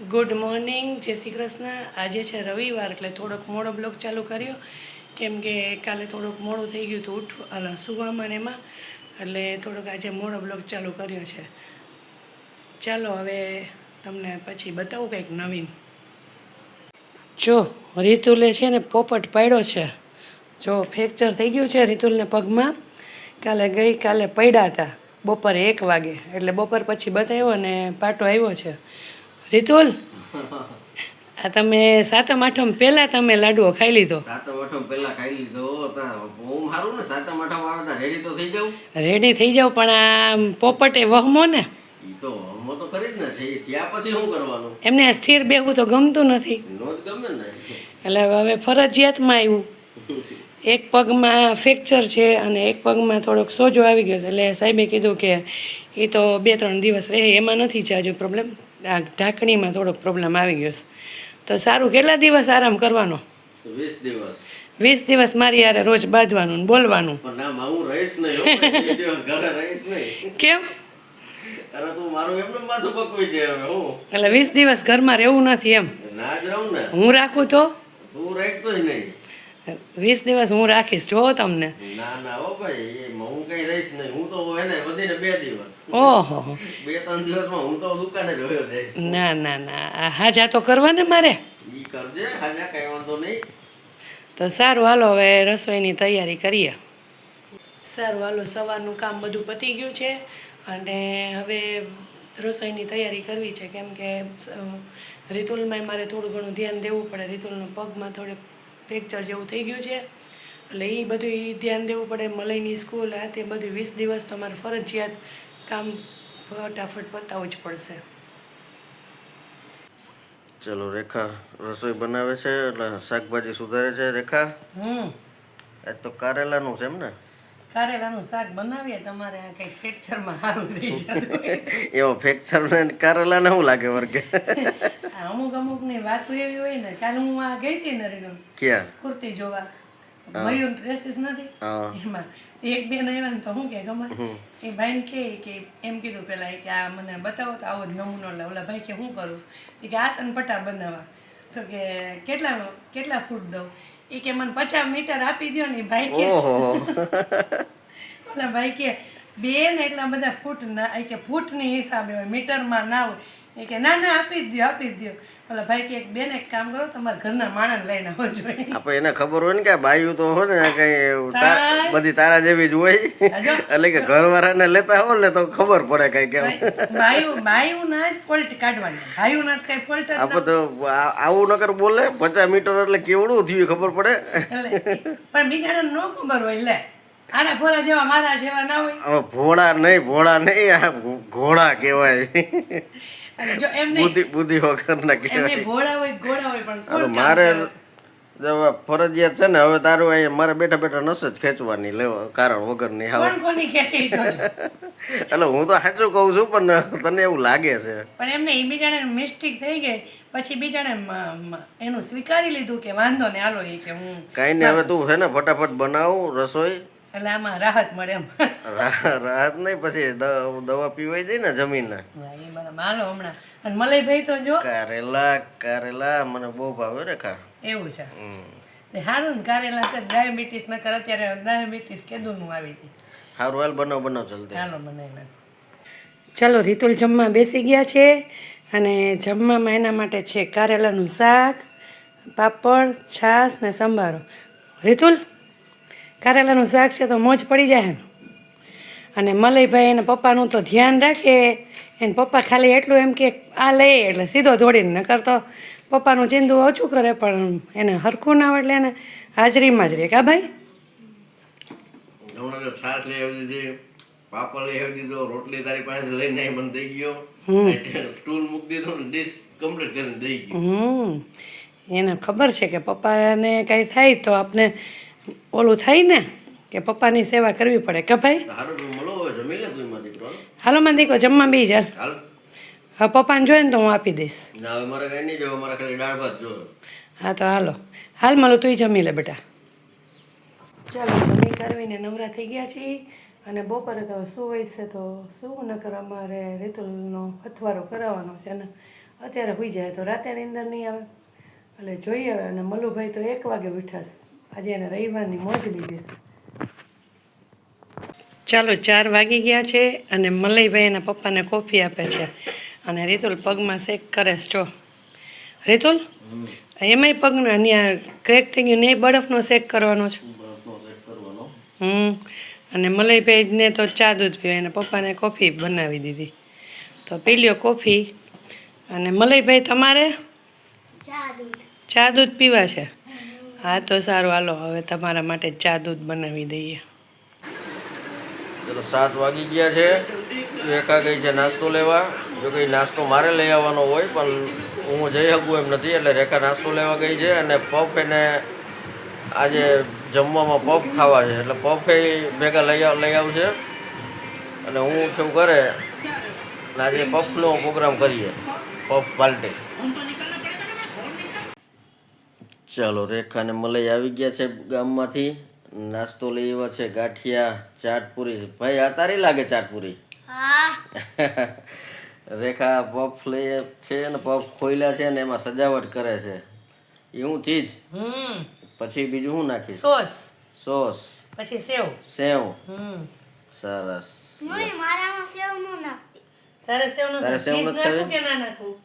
Good morning જય શ્રી કૃષ્ણ. આજે છે રવિવાર એટલે થોડોક મોડો બ્લોગ ચાલુ કર્યો. કેમ કે કાલે થોડુંક મોડું થઈ ગયું હતું ઉઠ, અલા, સુવામાં એમાં. એટલે થોડોક આજે મોડો બ્લોગ ચાલુ કર્યો છે. ચાલો હવે તમને પછી બતાવું કંઈક નવીન. જો, રીતુલે છે ને પોપટ પાડ્યો છે. જો, ફ્રેક્ચર થઈ ગયું છે રીતુલને પગમાં. કાલે ગઈ, કાલે પડ્યા હતા. બપોરે એક વાગે. એટલે બપોર પછી બતાવ્યો અને પાટો આવ્યો છે. રીતુલ? આ તમે સાતમ આઠમ પહેલાં તમે લાડવો ખાઈ લીધો. સાતમ આઠમ પહેલા ખાઈ લીધો. બહુ સારું ને સાતમ આઠમ આવે તો રેડી તો થઈ જાવ રેડી થઈ જાવ પણ આ પોપટે વહમો ને. ઈ તો હમો તો કરી જ નથી ત્યાં પછી શું કરવાનું? એમને સ્થિર બેહવું તો ગમતું નથી. નો જ ગમે ને. એટલે હવે ફરજિયાતમાં આવ્યું એક પગમાં ફ્રેક્ચર છે અને એક પગમાં થોડોક સોજો આવી ગયો છે. એટલે સાહેબે કીધું કે એ તો બે ત્રણ દિવસ રહે એમાં નથી જાજો પ્રોબ્લેમ આ ઢાંકણીમાં થોડોક પ્રોબ્લેમ આવી ગયો છે. તો સારું કેટલા દિવસ આરામ કરવાનો? વીસ દિવસ. વીસ દિવસ મારી યારે રોજ બાંધવાનું ને બોલવાનું. કેમ? એટલે વીસ દિવસ ઘરમાં રહેવું નથી એમ. હું રાખું તો? તું રાખતો જ નહીં. વીસ દિવસ હું રાખીશ જો તમને. ના ના હો ભાઈ હું કઈ રહીશ નહીં. હું તો એને વધીને બે દિવસ. ઓહો. બે ત્રણ દિવસમાં હું તો દુકાને જ વયો જઈશ. ના ના ના. હાજા તો કરવા ને મારે. ઈ કરજે હાલ્યા કઈ વાંધો નહીં. તો સારું હાલો હવે રસોઈની તૈયારી કરીએ. સારું હાલો સવારનું કામ બધું પતી ગયું છે અને હવે રસોઈની તૈયારી કરવી છે. કેમ કે રિતુલમાં મારે થોડું ઘણું ધ્યાન દેવું પડે. રિતુલનો પગમાં થોડુંક ફ્રેક્ચર જેવું થઈ ગયું છે. એટલે એ બધું ધ્યાન દેવું પડે મલયની સ્કૂલ આ તે બધું વીસ દિવસ તમારે મારે ફરજિયાત કામ ફટાફટ પતાવવું જ પડશે. ચલો રેખા રસોઈ બનાવે છે એટલે શાકભાજી સુધારે છે રેખા? હમ. આજ તો કારેલાનું છે એમ ને? કારેલાનું શાક બનાવીએ તમારે આ કંઈક ફ્રેક્ચરમાં સારું થઈ જતું એવો ફ્રેક્ચર ને કારેલાને શું લાગે વર્ગે? અમુક અમુકની વાતો એવી હોય ને કાલે હું આ ગઈ હતી નરેન્દ્ર ક્યાં? કુર્તી જોવા. મયુર ડ્રેસીસ નથી? એમાં. એક બેન આવ્યા ને તો હું કે ગમે? એ ભાઈ કે કે એમ કીધું પેલા કે આ મને બતાવો તો આવો નમૂનો લે. ઓલા ભાઈ કે શું કરું? એ કે આસન પટ્ટા બનાવવા. તો કે કેટલા કેટલા ફૂટ દઉં? એ કે મને પચાસ મીટર આપી દો ને. ભાઈ કે ઓલા ભાઈ કે બે ને એટલા બધા ફૂટ ના એ કે ફૂટની હિસાબે હોય મીટરમાં ના હોય. એ કે ના ના આપી જ દો આપી જ દો ઓલા ભાઈ કે એક બેન એક કામ કરો તમારા ઘરના માણસ લઈને આવો જોઈએ. આપણે એને ખબર હોય ને કે ભાઈ બાયું તો હોય ને કઈ બધી તારા જેવી જ હોય. એટલે કે ઘરવાળાને લેતા હોય ને તો ખબર પડે કઈ કેમ. બાયું બાયું ના જ ફોલ્ટ કાઢવાની. બાયું ના જ કઈ ફોલ્ટ આપણે તો આવું નકર બોલે પચાસ મીટર એટલે કેવડું થયું ખબર પડે. પણ બીજાને ન ખબર હોય લે. આના ભોરા જેવા મારા જેવા ના હોય. ભોળા નહીં ભોળા નહીં આ ઘોડા કહેવાય. જો એમને બુદ્ધિ બુદ્ધિ વગરના એમને ભોળા હોય ઘોડા હોય પણ હવે કોણ કામ મારે ફરજિયાત છે ને હવે તારું અહીંયા મારે બેઠા બેઠા નસ જ ખેંચવાની લેવા કારણ વગર નહીં આવે કોની ખેંચે એટલે હું તો સાચું કહું છું પણ તને એવું લાગે છે. પણ એમને એ બીજાને મિસ્ટેક થઈ ગઈ પછી બીજાને એનું સ્વીકારી લીધું કે વાંધો ને હાલો એ કે હું કાંઈ નહીં હવે તું છે ને ફટાફટ બનાવ રસોઈ. એટલે આમાં રાહત મળે એમ. રાહત નહીં પછી દવા પીવાઈ જાય ને જમીન ના માલો હાલો હમણાં. અને મલયભાઈ તો જો કારેલા કારેલા મને બહુ ભાવે રેખા. એવું છે. સારું ને કારેલા છે ડાયાબિટીસ ન કરે અત્યારે ડાયાબિટીસ કેદુનું આવી હતી સારું હાલ બનાવ બનાવ જલ્દી. ચાલો બનાવી ચાલો રીતુલ જમવા બેસી ગયા છે અને જમવામાં એના માટે છે કારેલાનું શાક પાપડ છાશ ને સંભારો. રીતુલ? કારેલાનું શાક છે તો મોજ પડી જાય ને અને મલયભાઈ એના પપ્પાનું તો ધ્યાન રાખે. એને પપ્પા ખાલી એટલું એમ કે આ લે એટલે સીધો દોડીને નકર તો પપ્પાનું ચિંદુ ઓછું કરે પણ એને હરખું ના હોય એટલે એને હાજરીમાં જ રહે. કા ભાઈ? છાશ લઈ આવી દીધી પાપડ લઈ આવી દીધો રોટલી તારી પાસે લઈને આવી મને દઈ ગયો. સ્ટૂલ મૂકી દીધો ને ડીશ કમ્પ્લીટ કરીને દઈ ગયો. હમ. એને ખબર છે કે પપ્પાને કાંઈ થાય તો આપને ઓલું થાય ને કે પપ્પાની સેવા કરવી પડે કે ભાઈ? હાલો માં દીકો જમવા બી ચાલ હા પપ્પાને જોઈએ ને તો હું આપી દઈશ. ના હા તો હાલો. હાલ મળો તું જમી લે બેટા. ચાલો જમી કરવીને નવરા થઈ ગયા છીએ. અને બપોરે તો શું હોય છે તો શું નકર અમારે રીતુલનો અથવારો કરાવવાનો છે ને. અત્યારે હોઈ જાય તો રાતે નિંદર નહીં આવે. એટલે જોઈએ અને મલુભાઈ તો એક વાગે ઉઠાશ. આજે એને રવિવારની મોજ લીધી છે. ચાલો ચાર વાગી ગયા છે અને મલયભાઈ એના પપ્પાને કોફી આપે છે. અને રીતુલ પગમાં શેક કરે છે. જો. રીતુલ એમાંય પગના ત્યાં ક્રેક થઈ ગયું ને બરફનો શેક કરવાનો છે. હમ. અને મલયભાઈને તો ચા દૂધ પીવાય એના પપ્પાને કોફી બનાવી દીધી. તો પી લ્યો કોફી. અને મલયભાઈ તમારે? ચા દૂધ પીવા છે. હા, તો સારું. હાલો, હવે તમારા માટે ચા દૂધ બનાવી દઈએ. ચલો, સાત વાગી ગયા છે. રેખા ગઈ છે નાસ્તો લેવા. જો કંઈ નાસ્તો મારે લઈ આવવાનો હોય, પણ હું જઈ શકું એમ નથી. એટલે રેખા નાસ્તો લેવા ગઈ છે અને પફ એને આજે જમવામાં પફ ખાવા છે. એટલે પફ ભેગા લઈ આવ, લઈ આવશે. અને હું છું કરે આજે પફનો પ્રોગ્રામ કરીએ. Puff party. ચાલો રેખાને મલાઈ આવી ગયા છે ગામમાંથી. નાસ્તો લઈ આવ્યા છે ગાંઠિયા ચાટપુરી. ભાઈ આ તારી લાગે ચાટપુરી? રેખા પફ લઈ છે ને પફ ખોઈલા છે ને એમાં સજાવટ કરે છે. એ હું ચીજ? હમ. પછી બીજું હું નાખીશ? સોસ. સોસ. પછી સેવ. સેવ. હમ. સરસ. મારામાં સેવ ન નાખતી તારે સેવનું તારે સેવ નથી નાખું કે ના નાખું?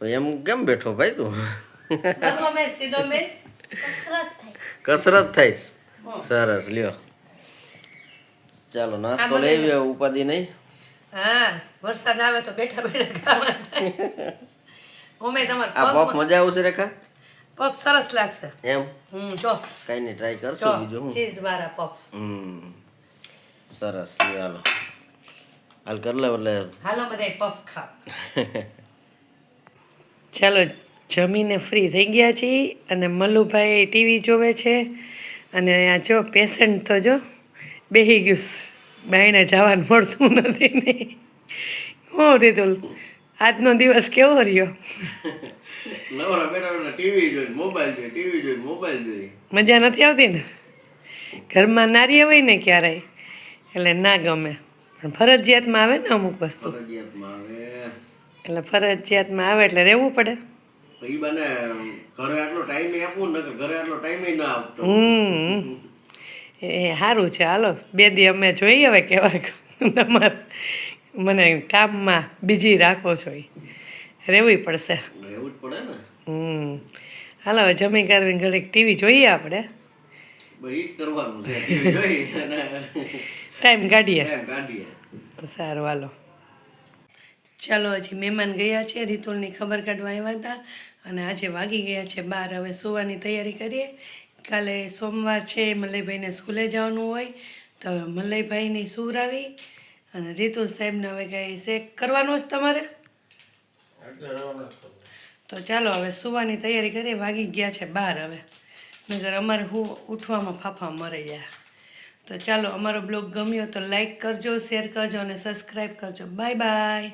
તો એમ કેમ બેઠો ભાઈ તું? કસરત થઈશ. સરસ લ્યો. ચાલો નાસ્તો લેવી લઈ આવ્યો ઉપાધિ નહીં. હા વરસાદ આવે તો બેઠા બેઠા ખાવા ઓમે તમાર આ પફ મજા આવશે રેખા? પફ સરસ લાગશે. એમ? હમ જો. કઈ નહીં ટ્રાય કરશો બીજો હું. ચીઝ વાળા પફ. હમ. સરસ ચાલો હાલ. કર લે એટલે હાલો બધા પફ ખાવ. ચાલો જમીને ફ્રી થઈ ગયા છીએ અને મલ્લુભાઈ ટીવી જોવે છે અને આ જો પેશન્ટ તો જો બેહી ગયું બાયણે જવાનું મળતું નથી ને. હું રીતુલ આજનો દિવસ કેવો રહ્યો? મજા નથી આવતી ને? ઘરમાં નારી હોય ને ક્યારેય એટલે ના ગમે. પણ ફરજિયાતમાં આવે ને અમુક વસ્તુ. ફરજિયાતમાં આવે. એટલે ફરજિયાતમાં આવે એટલે રહેવું પડે. તો બને ઘરે આટલો ટાઈમે આપવું ને ઘરે આટલો ટાઈમે ના આપતો. હમ. એ સારું છે. હાલો બે દી અમે જોઈએ હવે કેવા તમારે મને કામમાં બીજી રાખો છો એ રહેવું પડશે. એવું જ પડે ને. હમ. હાલો હવે જમી કરવી ઘડીક ટીવી જોઈએ આપણે. ટાઈમ કાઢીએ. સારું હાલો. ચાલો, હજી મહેમાન ગયા છે, રીતુલની ખબર કાઢવા આવ્યા હતા અને આજે વાગી ગયા છે બહાર હવે સુવાની તૈયારી કરીએ. કાલે સોમવાર છે, મલયભાઈને સ્કૂલે જવાનું હોય, તો મલયભાઈની આવી અને રિતુલ સાહેબને હવે કાંઈ શેક કરવાનું જ તમારે? તો ચાલો, હવે સુવાની તૈયારી કરીએ. વાગી ગયા છે બહાર હવે. નગર અમારે હું ઉઠવામાં ફાફા મરી જાય. તો ચાલો, અમારો બ્લોગ ગમ્યો તો લાઈક કરજો, શેર કરજો અને સબસ્ક્રાઈબ કરજો. Bye bye.